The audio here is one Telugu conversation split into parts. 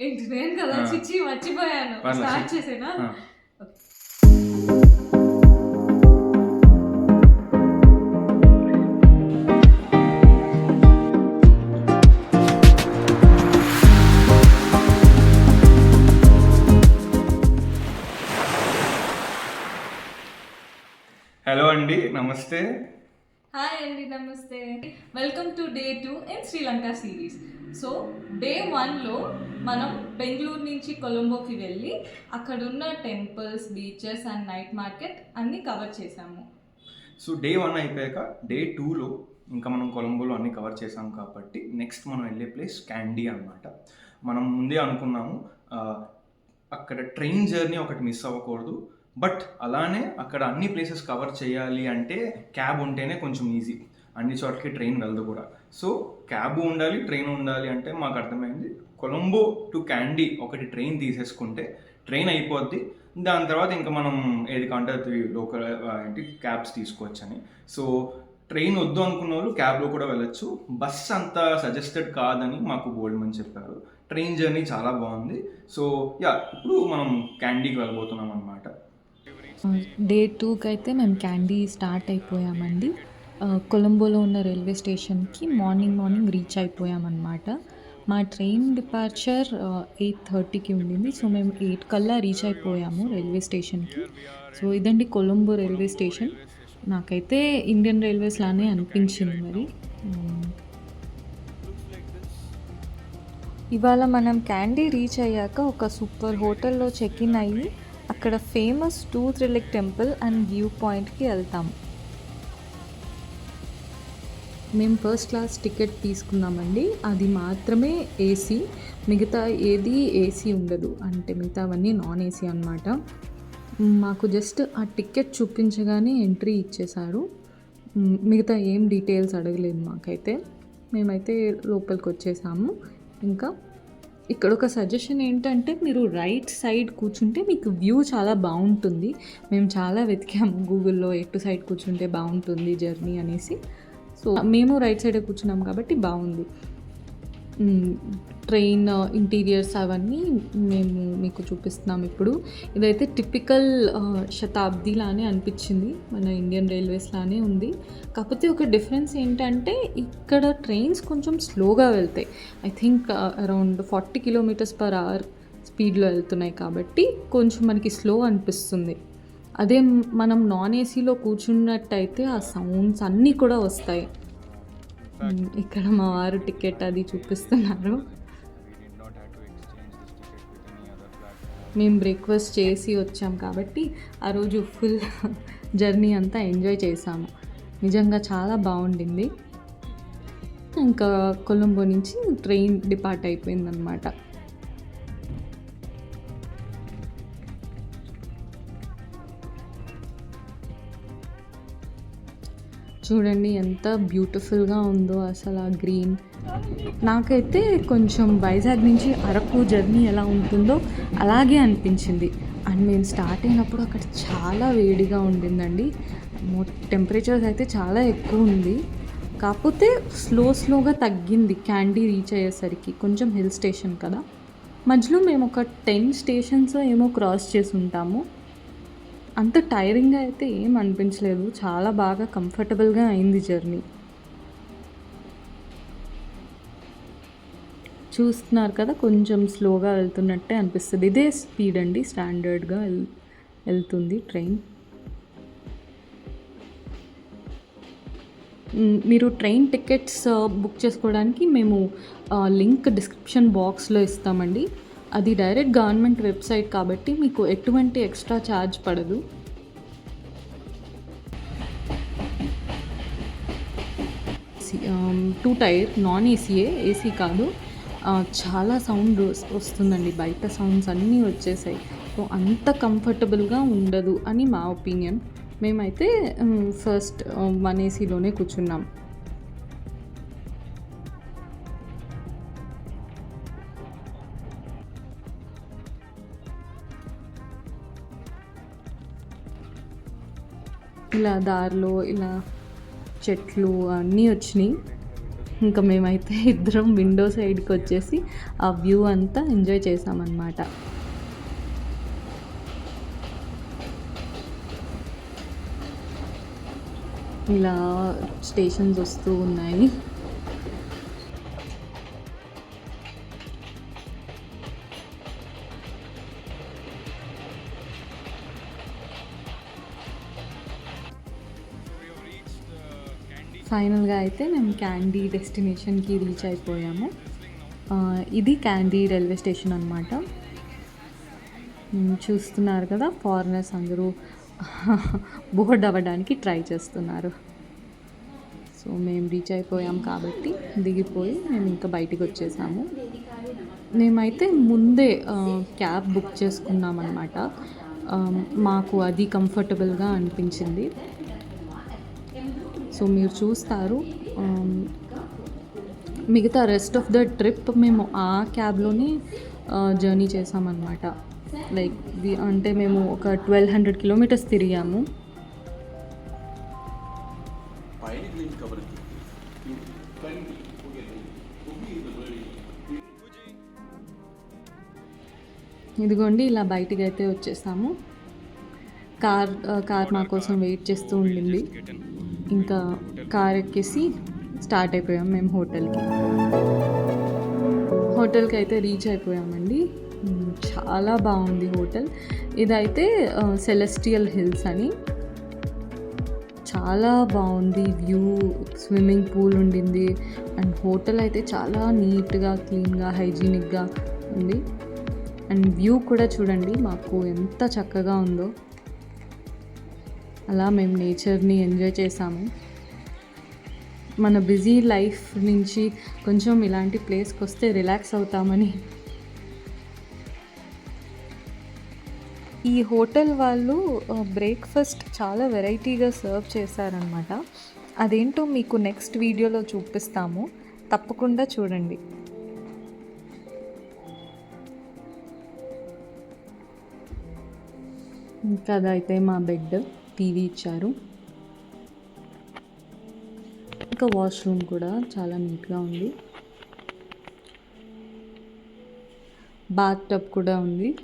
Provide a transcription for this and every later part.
ఏంటి నేను కదా. చిచ్చి మర్చిపోయాను. స్టార్ట్ చేసేనా. హలో అండి నమస్తే హాయ్ అండి నమస్తే. Welcome to day two in Sri Lanka series so day వన్లో మనం బెంగళూరు నుంచి కొలంబోకి వెళ్ళి అక్కడున్న temples beaches and night market అన్నీ కవర్ చేసాము. సో డే వన్ అయిపోయాక డే టూలో ఇంకా మనం కొలంబోలో అన్ని కవర్ చేసాం కాబట్టి నెక్స్ట్ మనం వెళ్ళే ప్లేస్ క్యాండీ అన్నమాట. మనం ముందే అనుకున్నాము అక్కడ ట్రైన్ జర్నీ ఒకటి మిస్ అవ్వకూడదు. బట్ అలానే అక్కడ అన్ని ప్లేసెస్ కవర్ చేయాలి అంటే క్యాబ్ ఉంటేనే కొంచెం ఈజీ అన్ని చోట్లకి ట్రైన్ వెళ్ళదు కూడా. సో క్యాబ్ ఉండాలి ట్రైన్ ఉండాలి అంటే మాకు అర్థమైంది. కొలంబో టు క్యాండీ ఒకటి ట్రైన్ తీసేసుకుంటే ట్రైన్ అయిపోద్ది. దాని తర్వాత ఇంకా మనం ఏది కాంటే లోకల్ ఏంటి క్యాబ్స్ తీసుకోవచ్చని. సో ట్రైన్ వద్దు అనుకున్న వాళ్ళు క్యాబ్లో కూడా వెళ్ళొచ్చు. బస్ అంత సజెస్టెడ్ కాదని మాకు గోల్డ్మన్ చెప్పారు. ట్రైన్ జర్నీ చాలా బాగుంది. సో యా ఇప్పుడు మనం క్యాండీకి వెళ్ళబోతున్నాం అనమాట డే టూకి అయితే మేము క్యాండీ స్టార్ట్ అయిపోయామండి. కొలంబోలో ఉన్న రైల్వే స్టేషన్కి మార్నింగ్ మార్నింగ్ రీచ్ అయిపోయామన్నమాట. మా ట్రైన్ డిపార్చర్ ఎయిట్ థర్టీకి ఉండింది. సో మేము ఎయిట్ కల్లా రీచ్ అయిపోయాము రైల్వే స్టేషన్కి. సో ఇదండి కొలంబో రైల్వే స్టేషన్. నాకైతే ఇండియన్ రైల్వేస్ లానే అనిపించింది మరి. ఇవాళ మనం క్యాండీ రీచ్ అయ్యాక ఒక సూపర్ హోటల్లో చెక్ ఇన్ అయ్యి అక్కడ famous tooth relic temple and view పాయింట్కి వెళ్తాం. మేము ఫస్ట్ క్లాస్ టికెట్ తీసుకున్నామండి. అది మాత్రమే ఏసీ మిగతా ఏది ఏసీ ఉండదు. అంటే మిగతావన్నీ నాన్ ఏసీ అనమాట మాకు జస్ట్ ఆ టికెట్ చూపించగానే ఎంట్రీ ఇచ్చేశారు. మిగతా ఏం డీటెయిల్స్ అడగలేదు మాకైతే. మేమైతే లోపలికి వచ్చేసాము. ఇంకా ఇక్కడ ఒక సజెషన్ ఏంటంటే మీరు రైట్ సైడ్ కూర్చుంటే మీకు వ్యూ చాలా బాగుంటుంది. మేము చాలా వెతికాము గూగుల్లో ఎటు సైడ్ కూర్చుంటే బాగుంటుంది జర్నీ అనేసి. సో మేము రైట్ సైడే కూర్చున్నాం కాబట్టి బాగుంది. ట్రైన్ ఇంటీరియర్స్ అవన్నీ మేము మీకు చూపిస్తున్నాం ఇప్పుడు. ఇదైతే టిపికల్ శతాబ్ది లానే అనిపించింది. మన ఇండియన్ రైల్వేస్ లానే ఉంది. కాకపోతే ఒక డిఫరెన్స్ ఏంటంటే ఇక్కడ ట్రైన్స్ కొంచెం స్లోగా వెళ్తాయి. I think around forty kilometres per hour స్పీడ్లో వెళ్తున్నాయి కాబట్టి కొంచెం మనకి స్లో అనిపిస్తుంది. అదే మనం నాన్ ఏసీలో కూర్చున్నట్టయితే ఆ సౌండ్స్ అన్నీ కూడా వస్తాయి. ఇక్కడ మా వారు టికెట్ అది చూపిస్తున్నారు. మేము బ్రేక్ఫాస్ట్ చేసి వచ్చాం కాబట్టి ఆ రోజు ఫుల్ జర్నీ అంతా ఎంజాయ్ చేసాము నిజంగా చాలా బాగుండింది. ఇంకా కొలంబో నుంచి ట్రైన్ డిపార్ట్ అయిపోయిందనమాట చూడండి ఎంత బ్యూటిఫుల్గా ఉందో అసలు ఆ గ్రీన్. నాకైతే కొంచెం వైజాగ్ నుంచి అరకు జర్నీ ఎలా ఉంటుందో అలాగే అనిపించింది. అండ్ మేము స్టార్ట్ అయినప్పుడు అక్కడ చాలా వేడిగా ఉండిందండి. టెంపరేచర్స్ అయితే చాలా ఎక్కువ ఉంది. కాకపోతే స్లో స్లోగా తగ్గింది క్యాండీ రీచ్ అయ్యేసరికి. కొంచెం హిల్ స్టేషన్ కదా. మధ్యలో మేము ఒక టెన్ స్టేషన్స్ ఏమో క్రాస్ చేసి ఉంటాము. అంత టైరింగ్గా అయితే ఏం అనిపించలేదు. చాలా బాగా కంఫర్టబుల్గా అయింది జర్నీ చూస్తున్నారు కదా కొంచెం స్లోగా వెళ్తున్నట్టే అనిపిస్తుంది. ఇదే స్పీడ్ అండి స్టాండర్డ్గా వెల్ వెళ్తుంది ట్రైన్ మీరు ట్రైన్ టికెట్స్ బుక్ చేసుకోవడానికి మేము లింక్ డిస్క్రిప్షన్ బాక్స్లో ఇస్తామండి. అది డైరెక్ట్ గవర్నమెంట్ వెబ్సైట్ కాబట్టి మీకు ఎటువంటి ఎక్స్ట్రా ఛార్జ్ పడదు. టూ టైర్ నాన్ ఏసీయే ఏసీ కాదు. చాలా సౌండ్ వస్తుందండి బయట సౌండ్స్ అన్నీ వచ్చేసాయి. సో అంత కంఫర్టబుల్గా ఉండదు అని మా ఒపీనియన్ మేమైతే ఫస్ట్ వన్ ఏసీలోనే కూర్చున్నాం. ఇలా దారిలో ఇలా చెట్లు అన్నీ వచ్చినాయి. ఇంకా మేమైతే ఇద్దరం విండో సైడ్కి వచ్చేసి ఆ వ్యూ అంతా ఎంజాయ్ చేసామన్నమాట. ఇలా స్టేషన్స్ వస్తూ ఉన్నాయి. ఫైనల్గా అయితే మేము క్యాండీ డెస్టినేషన్కి రీచ్ అయిపోయాము. ఇది క్యాండీ రైల్వే స్టేషన్ అనమాట చూస్తున్నారు కదా ఫారినర్స్ అందరూ బోర్డ్ అవ్వడానికి ట్రై చేస్తున్నారు. సో మేము రీచ్ అయిపోయాం కాబట్టి దిగిపోయి మేము ఇంకా బయటికి వచ్చేసాము. మేమైతే ముందే క్యాబ్ బుక్ చేసుకున్నాం అనమాట మాకు అది కంఫర్టబుల్గా అనిపించింది. సో మీరు చూస్తారు మిగతా రెస్ట్ ఆఫ్ ద ట్రిప్ మేము ఆ క్యాబ్లోనే జర్నీ చేసామన్నమాట లైక్ అంటే మేము ఒక ట్వెల్వ్ హండ్రెడ్ కిలోమీటర్స్ తిరిగాము. ఇదిగోండి ఇలా బయటికి అయితే వచ్చేసాము. కార్ కార్ మా కోసం వెయిట్ చేస్తూ ఉండింది. ఇంకా కార్ ఎక్కేసి స్టార్ట్ అయిపోయాం మేము హోటల్కి. హోటల్కి అయితే రీచ్ అయిపోయామండి. చాలా బాగుంది హోటల్. ఇదైతే సెలెస్టియల్ హిల్స్ అని. చాలా బాగుంది వ్యూ స్విమ్మింగ్ పూల్ ఉండింది. అండ్ హోటల్ అయితే చాలా నీట్గా క్లీన్గా హైజీనిక్గా ఉంది. అండ్ వ్యూ కూడా చూడండి మాకు ఎంత చక్కగా ఉందో. అలా మేము నేచర్ని ఎంజాయ్ చేసాము. మన బిజీ లైఫ్ నుంచి కొంచెం ఇలాంటి ప్లేస్కి వస్తే రిలాక్స్ అవుతామని. ఈ హోటల్ వాళ్ళు బ్రేక్ఫాస్ట్ చాలా వెరైటీగా సర్వ్ చేశారనమాట అదేంటో మీకు నెక్స్ట్ వీడియోలో చూపిస్తాము. తప్పకుండా చూడండి. ఇంకా అదైతే మా బెడ్. టీవీ ఇచ్చారు. ఇంకా వాష్రూమ్ కూడా చాలా నీట్గా ఉంది. బాత్ టబ్ కూడా ఉంది.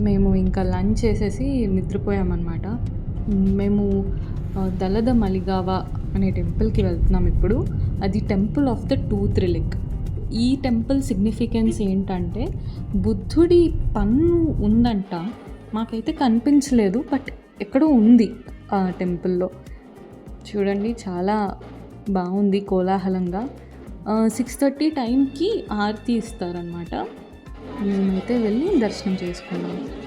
మేము ఇంకా లంచ్ చేసేసి నిద్రపోయామన్నమాట. మేము దళద మలిగావా అనే టెంపుల్కి వెళ్తున్నాం ఇప్పుడు. అది temple of the tooth relic. ఈ టెంపుల్ సిగ్నిఫికెన్స్ ఏంటంటే బుద్ధుడి పన్ను ఉందంట. మాకైతే కనిపించలేదు బట్ ఎక్కడో ఉంది ఆ టెంపుల్లో. చూడండి చాలా బాగుంది కోలాహలంగా. సిక్స్ థర్టీ టైంకి ఆరతి ఇస్తారనమాట మేమైతే వెళ్ళి దర్శనం చేసుకున్నాము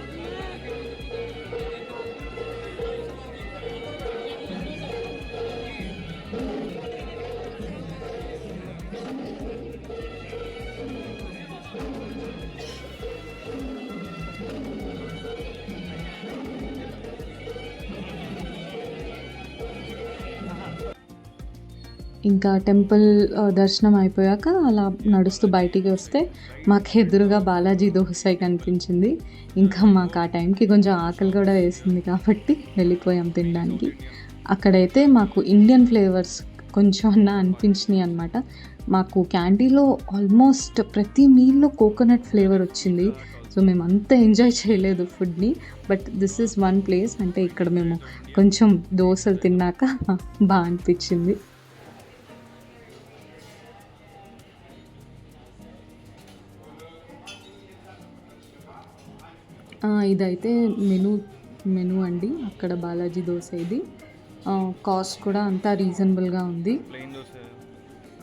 ఇంకా టెంపుల్ దర్శనం అయిపోయాక అలా నడుస్తూ బయటికి వస్తే మాకు ఎదురుగా బాలాజీ దోశ కనిపించింది. ఇంకా మాకు ఆ టైంకి కొంచెం ఆకలి కూడా వేసింది కాబట్టి వెళ్ళిపోయాం తినడానికి. అక్కడైతే మాకు ఇండియన్ ఫ్లేవర్స్ కొంచెం అన్నా అనిపించినాయి అనమాట మాకు క్యాండీలో ఆల్మోస్ట్ ప్రతి మీల్లో కోకోనట్ ఫ్లేవర్ వచ్చింది. సో మేము అంత ఎంజాయ్ చేయలేదు ఫుడ్ని. But this is one place అంటే ఇక్కడ మేము కొంచెం దోశలు తిన్నాక బాగా అనిపించింది. ఇదైతే మెను మెను అండి. అక్కడ బాలాజీ దోశ ఇది కాస్ట్ కూడా అంతా రీజనబుల్గా ఉంది. Plain dosa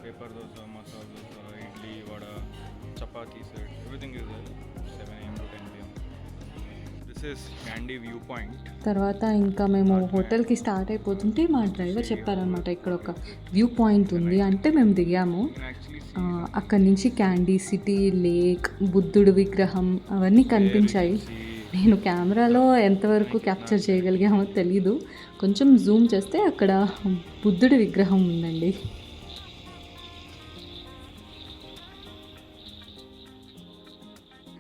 paper dosa masala dosa idli vada chapati set everything is seven AM to ten PM this is Kandy view point తర్వాత ఇంకా మేము హోటల్కి స్టార్ట్ అయిపోతుంటే మా డ్రైవర్ చెప్పారనమాట ఇక్కడ ఒక వ్యూ పాయింట్ ఉంది అంటే మేము దిగాము. అక్కడి నుంచి క్యాండీ సిటీ లేక్ బుద్ధుడు విగ్రహం అవన్నీ కనిపించాయి. నేను కెమెరాలో ఎంతవరకు క్యాప్చర్ చేయగలిగామో తెలీదు. కొంచెం జూమ్ చేస్తే అక్కడ బుద్ధుడి విగ్రహం ఉందండి.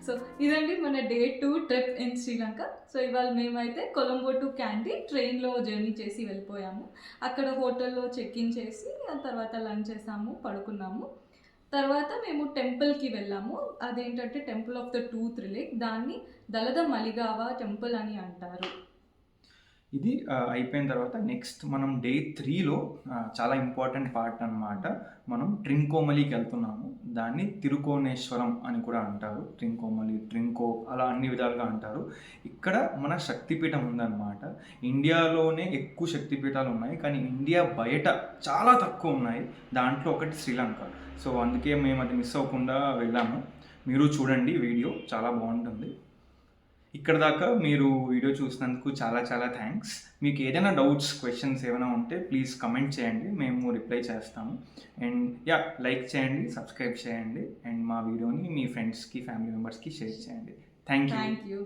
సో ఇదండి మన day two trip in Sri Lanka. So ఇవాళ మేమైతే కొలంబో టు క్యాండీ ట్రైన్లో జర్నీ చేసి వెళ్ళిపోయాము. అక్కడ హోటల్లో చెక్ ఇన్ చేసి ఆ తర్వాత లంచ్ చేసాము పడుకున్నాము. తర్వాత మేము టెంపుల్కి వెళ్ళాము. అదేంటంటే temple of the tooth relic దాన్ని దళద మలిగావా టెంపుల్ అని అంటారు. ఇది అయిపోయిన తర్వాత నెక్స్ట్ మనం డే త్రీలో చాలా ఇంపార్టెంట్ పార్ట్ అన్నమాట. మనం ట్రింకోమలికి వెళ్తున్నాము. దాన్ని తిరుకోనేశ్వరం అని కూడా అంటారు. ట్రింకోమలి ట్రింకో అలా అన్ని విధాలుగా అంటారు. ఇక్కడ మన శక్తిపీఠం ఉందన్నమాట. ఇండియాలోనే ఎక్కువ శక్తిపీఠాలు ఉన్నాయి. కానీ ఇండియా బయట చాలా తక్కువ ఉన్నాయి. దాంట్లో ఒకటి శ్రీలంక. సో అందుకే మేము అది మిస్ అవ్వకుండా వెళ్ళాము. మీరు చూడండి వీడియో. చాలా బాగుంటుంది. ఇక్కడ దాకా మీరు వీడియో చూసినందుకు చాలా చాలా థ్యాంక్స్ మీకు ఏదైనా డౌట్స్ క్వశ్చన్స్ ఏమైనా ఉంటే ప్లీజ్ కమెంట్ చేయండి మేము రిప్లై చేస్తాము. అండ్ యా లైక్ చేయండి సబ్స్క్రైబ్ చేయండి. అండ్ మా వీడియోని మీ ఫ్రెండ్స్కి ఫ్యామిలీ మెంబర్స్కి షేర్ చేయండి. Thank you thank you